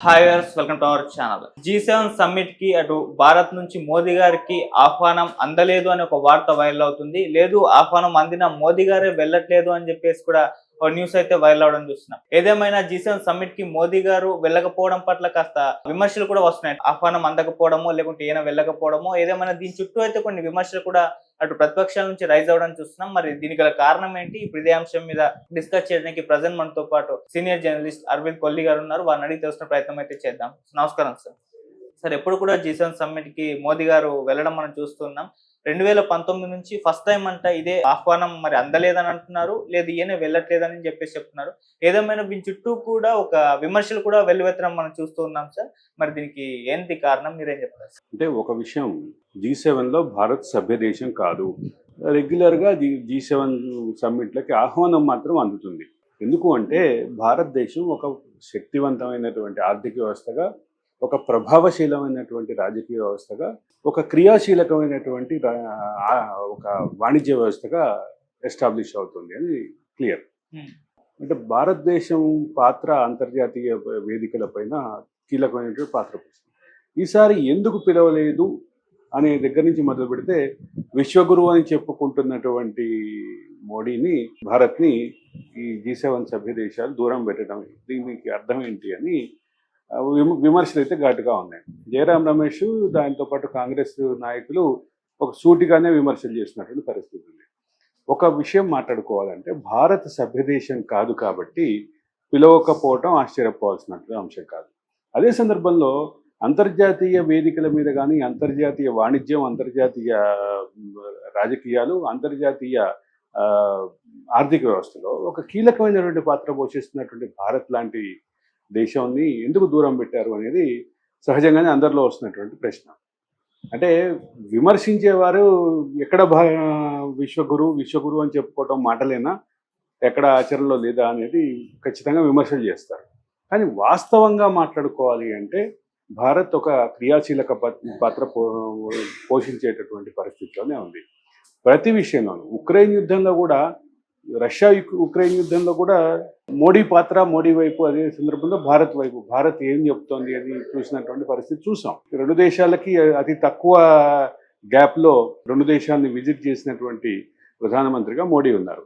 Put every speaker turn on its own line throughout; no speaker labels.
హాయర్స్ welcome to our channel G seven సమ్మిట్కి అటు భారత్ నుంచి మోదీ గారికి ఆహ్వానం అందలేదు అని ఒక వార్త వైరల్ అవుతుంది. లేదు ఆహ్వానం అందిన మోదీ గారే వెళ్ళట్లేదు అని చెప్పేసి కూడా న్యూస్ అయితే వైరల్ అవడం చూస్తున్నాం. ఏదేమైనా జీ సమ్మిట్కి మోదీ గారు వెళ్ళకపోవడం పట్ల కాస్త విమర్శలు కూడా వస్తున్నాయి. ఆహ్వానం అందకపోవడమో లేకుంటే ఈయన వెళ్ళకపోవడమో ఏదేమైనా దీని చుట్టూ అయితే కొన్ని విమర్శలు కూడా అటు ప్రతిపక్షాల నుంచి రైజ్ అవ్వడం చూస్తున్నాం. మరి దీనికి గల కారణం ఏంటి? ఇప్పుడు అంశం మీద డిస్కస్ చేయడానికి ప్రజెంట్ మనతో పాటు సీనియర్ జర్నలిస్ట్ అరవింద్ కొల్లి గారు ఉన్నారు. వారిని అడిగి తెలుసుకునే ప్రయత్నం అయితే చేద్దాం. నమస్కారం సార్ సార్ ఎప్పుడు కూడా జీ సమ్మిట్కి మోదీ గారు వెళ్ళడం మనం చూస్తున్నాం. రెండు వేల పంతొమ్మిది నుంచి ఫస్ట్ టైం అంట ఇదే ఆహ్వానం మరి అందలేదని అంటున్నారు. లేదు ఈయన వెళ్ళట్లేదని చెప్పేసి చెప్తున్నారు. ఏదేమైనా దీని చుట్టూ కూడా ఒక విమర్శలు కూడా వెల్లువెత్తడం మనం చూస్తూ ఉన్నాం సార్. మరి దీనికి ఏంటి కారణం? మీరేం చెప్తారు సార్?
అంటే ఒక విషయం జీ సెవెన్లో భారత్ సభ్య దేశం కాదు. రెగ్యులర్గా జీ జీ సెవెన్ సమ్మిట్లకి ఆహ్వానం మాత్రం అందుతుంది. ఎందుకు అంటే భారతదేశం ఒక శక్తివంతమైనటువంటి ఆర్థిక వ్యవస్థగా ఒక ప్రభావశీలమైనటువంటి రాజకీయ వ్యవస్థగా ఒక క్రియాశీలకమైనటువంటి ఒక వాణిజ్య వ్యవస్థగా ఎస్టాబ్లిష్ అవుతుంది అని క్లియర్
Hmm.
అంటే భారతదేశం పాత్ర అంతర్జాతీయ వేదికల పైన కీలకమైనటువంటి పాత్ర ఈసారి ఎందుకు పిలవలేదు అనే దగ్గర నుంచి మొదలు పెడితే విశ్వగురువు అని చెప్పుకుంటున్నటువంటి మోడీని భారత్ని ఈ జీ సెవెన్ సభ్య దేశాలు దూరం పెట్టడం దీనికి అర్థం ఏంటి అని విమర్శలు అయితే ఘాటుగా ఉన్నాయి. జయరాం రమేష్ దానితో పాటు కాంగ్రెస్ నాయకులు ఒక సూటిగానే విమర్శలు చేసినటువంటి పరిస్థితి ఉంది. ఒక విషయం మాట్లాడుకోవాలంటే భారత్ సభ్యదేశం కాదు కాబట్టి పిలవకపోవటం ఆశ్చర్యపోవాల్సిన అంశం కాదు. అదే సందర్భంలో అంతర్జాతీయ వేదికల మీద కానీ అంతర్జాతీయ వాణిజ్యం అంతర్జాతీయ రాజకీయాలు అంతర్జాతీయ ఆర్థిక వ్యవస్థలో ఒక కీలకమైనటువంటి పాత్ర పోషిస్తున్నటువంటి భారత్ లాంటి దేశాన్ని ఎందుకు దూరం పెట్టారు అనేది సహజంగానే అందరిలో వస్తున్నటువంటి ప్రశ్న. అంటే విమర్శించేవారు ఎక్కడ భా విశ్వగురు విశ్వగురు అని చెప్పుకోవటం మాటలేనా? ఎక్కడ ఆచరణలో లేదా అనేది ఖచ్చితంగా విమర్శలు చేస్తారు. కానీ వాస్తవంగా మాట్లాడుకోవాలి అంటే భారత్ ఒక క్రియాశీలక పాత్ర పో- పోషించేటటువంటి పరిస్థితిలోనే ఉంది. ప్రతి విషయంలోనూ ఉక్రెయిన్ యుద్ధంలో కూడా రష్యా ఉక్రెయిన్ యుద్ధంలో కూడా మోడీ పాత్ర మోడీ వైపు అదే సందర్భంలో భారత్ వైపు. భారత్ ఏం చెప్తోంది అని చూసినటువంటి పరిస్థితి చూసాం. రెండు దేశాలకి అతి తక్కువ గ్యాప్లో రెండు దేశాలను విజిట్ చేసినటువంటి ప్రధానమంత్రిగా మోడీ ఉన్నారు.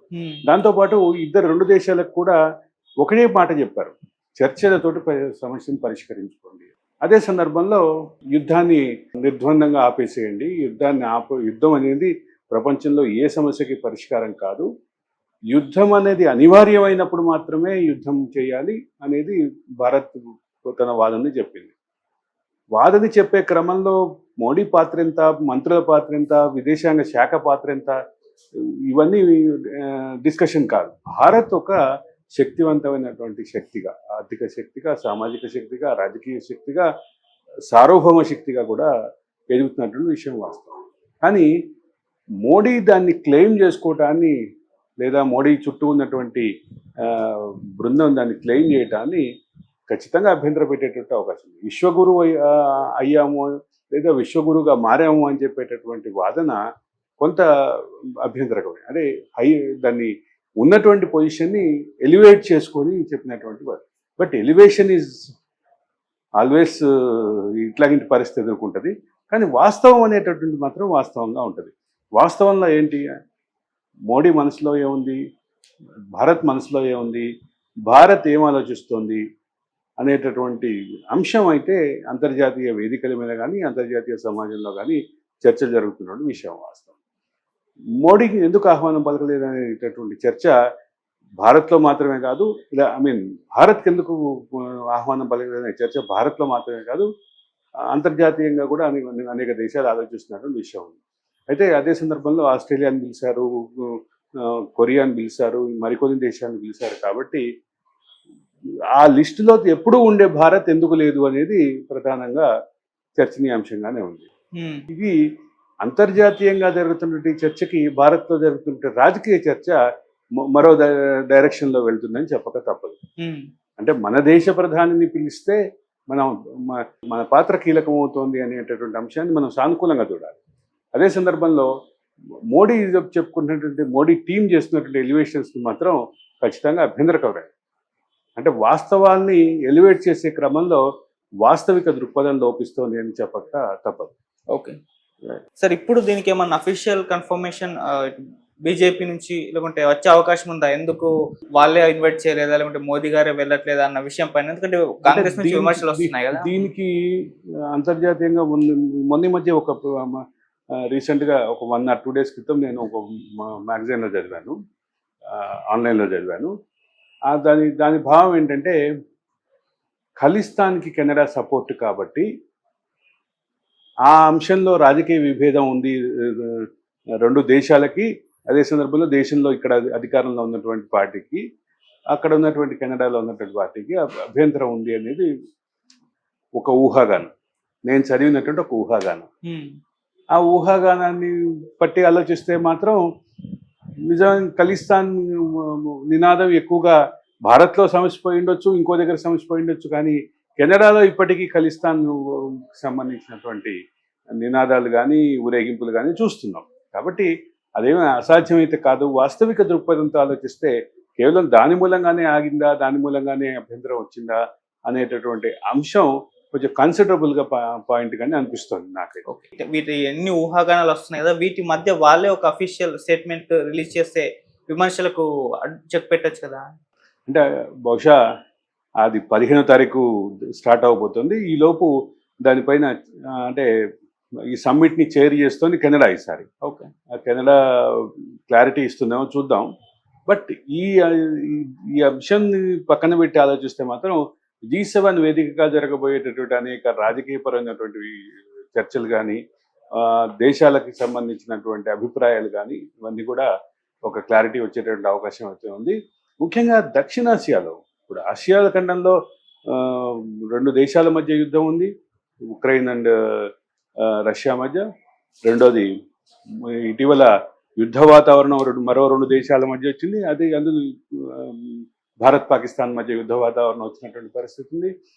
దాంతోపాటు ఇద్దరు రెండు దేశాలకు కూడా ఒకటే మాట చెప్పారు. చర్చలతోటి సమస్యను పరిష్కరించుకోండి. అదే సందర్భంలో యుద్ధాన్ని నిర్ద్వందంగా ఆపేసేయండి. యుద్ధాన్ని ఆప యుద్ధం అనేది ప్రపంచంలో ఏ సమస్యకి పరిష్కారం కాదు. యుద్ధం అనేది అనివార్యమైనప్పుడు మాత్రమే యుద్ధం చేయాలి అనేది భారత్ తన వాదనని చెప్పింది. వాదన చెప్పే క్రమంలో మోడీ పాత్ర ఎంత మంత్రుల పాత్ర ఎంత విదేశాంగ శాఖ పాత్ర ఎంత ఇవన్నీ డిస్కషన్ కాదు. భారత్ ఒక శక్తివంతమైనటువంటి శక్తిగా ఆర్థిక శక్తిగా సామాజిక శక్తిగా రాజకీయ శక్తిగా సార్వభౌమ శక్తిగా కూడా ఎదుగుతున్నటువంటి విషయం వాస్తవం. కానీ మోడీ దాన్ని క్లెయిమ్ చేసుకోవటాన్ని లేదా మోడీ చుట్టూ ఉన్నటువంటి బృందం దాన్ని క్లెయిమ్ చేయటాన్ని ఖచ్చితంగా అభ్యంతర పెట్టేటట్టు అవకాశం ఉంది. విశ్వగురు అయ్యాము లేదా విశ్వగురుగా మారాము అని చెప్పేటటువంటి వాదన కొంత అభ్యంతరకమే అదే హై దాన్ని ఉన్నటువంటి పొజిషన్ని ఎలివేట్ చేసుకొని చెప్పినటువంటి వారు బట్ ఎలివేషన్ ఈజ్ ఆల్వేస్ ఇట్లాంటి పరిస్థితి ఎదుర్కొంటుంది. కానీ వాస్తవం అనేటటువంటి మాత్రం వాస్తవంగా ఉంటుంది. వాస్తవంలో ఏంటి మోడీ మనసులో ఏముంది? భారత్ మనసులో ఏముంది? భారత్ ఏం ఆలోచిస్తోంది? అనేటటువంటి అంశం అయితే అంతర్జాతీయ వేదికల మీద కానీ అంతర్జాతీయ సమాజంలో కానీ చర్చ జరుగుతున్న విషయం వాస్తవం. మోడీకి ఎందుకు ఆహ్వానం పలకలేదు అనేటటువంటి చర్చ భారత్లో మాత్రమే కాదు ఇలా ఐ మీన్ భారత్కి ఎందుకు ఆహ్వానం పలకలేదు అనే చర్చ భారత్లో మాత్రమే కాదు అంతర్జాతీయంగా కూడా అనేక అనేక దేశాలు ఆలోచిస్తున్నటువంటి విషయం ఉంది. అయితే అదే సందర్భంలో ఆస్ట్రేలియాని పిలిచారు కొరియాని పిలిచారు మరికొన్ని దేశాలను పిలిచారు కాబట్టి ఆ లిస్టులో ఎప్పుడూ ఉండే భారత్ ఎందుకు లేదు అనేది ప్రధానంగా చర్చనీయాంశంగానే ఉంది. ఇది అంతర్జాతీయంగా జరుగుతున్నటువంటి చర్చకి భారత్లో జరుగుతున్న రాజకీయ చర్చ మరో డై- డైరెక్షన్లో వెళ్తుందని చెప్పక తప్పదు. అంటే మన దేశ ప్రధానిని పిలిస్తే మనం మన పాత్ర కీలకమవుతోంది అనేటటువంటి అంశాన్ని మనం సానుకూలంగా చూడాలి. అదే సందర్భంలో మోడీ చెప్పుకున్నటువంటి మోడీ టీం చేస్తున్నటువంటి ఎలివేషన్స్ మాత్రం ఖచ్చితంగా అభ్యంతరకరమే అంటే వాస్తవాల్ని ఎలివేట్ చేసే క్రమంలో వాస్తవిక దృక్పథం లోపిస్తోంది అని చెప్పక తప్పదు.
ఓకే. సార్ ఇప్పుడు దీనికి ఏమన్నా అఫీషియల్ కన్ఫర్మేషన్ బీజేపీ నుంచి లేకుంటే వచ్చే అవకాశం ఉందా? ఎందుకు వాళ్ళే ఇన్వైట్ చేయలేదా? లేకుంటే మోదీ గారే వెళ్ళట్లేదా అన్న విషయం పైన? ఎందుకంటే కాంగ్రెస్ నుంచి విమర్శలు వస్తున్నాయి కదా.
దీనికి అంతర్జాతీయంగా మొన్న మధ్య ఒక రీసెంట్గా ఒక వన్ ఆర్ టూ డేస్ క్రితం నేను ఒక మ్యాగజైన్లో చదివాను. ఆన్లైన్లో చదివాను. దాని దాని భావం ఏంటంటే ఖలిస్తాన్కి కెనడా సపోర్ట్ కాబట్టి ఆ అంశంలో రాజకీయ విభేదం ఉంది. రెండు దేశాలకి అదే సందర్భంలో దేశంలో ఇక్కడ అధికారంలో ఉన్నటువంటి పార్టీకి అక్కడ ఉన్నటువంటి కెనడాలో ఉన్నటువంటి పార్టీకి అభ్యంతరం ఉంది అనేది ఒక ఊహాగానం. నేను చదివినటువంటి ఒక ఊహాగానం. ఆ ఊహాగానాన్ని పట్టి ఆలోచిస్తే మాత్రం నిజం ఖలిస్తాన్ నినాదం ఎక్కువగా భారత్లో సమస్యపోయి ఉండొచ్చు ఇంకో దగ్గర సమస్యపోయి ఉండొచ్చు కానీ కెనడాలో ఇప్పటికీ ఖలిస్తాన్ సంబంధించినటువంటి నినాదాలు కానీ ఊరేగింపులు కానీ చూస్తున్నాం. కాబట్టి అదేమీ అసాధ్యమైతే కాదు. వాస్తవిక దృక్పథంతో ఆలోచిస్తే కేవలం దాని మూలంగానే ఆగిందా దాని మూలంగానే అభ్యంతరం వచ్చిందా అనేటటువంటి అంశం కొంచెం కన్సిడరబుల్గా పాయింట్ గానే అనిపిస్తుంది నాకైతే.
ఓకే. వీటి ఎన్ని ఊహాగానాలు వస్తున్నాయి కదా వీటి మధ్య వాళ్ళే ఒక అఫీషియల్ స్టేట్మెంట్ రిలీజ్ చేస్తే విమర్శలకు చెక్ పెట్టచ్చు కదా?
అంటే బహుశా అది పదిహేనో తారీఖు స్టార్ట్ అవబోతుంది. ఈ లోపు దానిపైన అంటే ఈ సమ్మిట్ని చైర్ చేస్తోంది కెనడా ఈసారి.
ఓకే.
కెనడా క్లారిటీ ఇస్తుందేమో చూద్దాం. బట్ ఈ- ఈ అంశాన్ని పక్కన పెట్టి ఆలోచిస్తే మాత్రం జీ సెవెన్ వేదికగా జరగబోయేటటువంటి అనేక రాజకీయపరమైనటువంటి చర్చలు కానీ దేశాలకు సంబంధించినటువంటి అభిప్రాయాలు కానీ ఇవన్నీ కూడా ఒక క్లారిటీ వచ్చేటటువంటి అవకాశం అయితే ఉంది. ముఖ్యంగా దక్షిణాసియాలో ఇప్పుడు ఆసియా ఖండంలో రెండు దేశాల మధ్య యుద్ధం ఉంది. ఉక్రెయిన్ అండ్ రష్యా మధ్య. రెండోది ఇటీవల యుద్ధ వాతావరణం రెండు మరో రెండు దేశాల మధ్య వచ్చింది. అది అందులో భారత్ పాకిస్తాన్ మధ్య యుద్ధ వాతావరణం వచ్చినటువంటి పరిస్థితి ఉంది.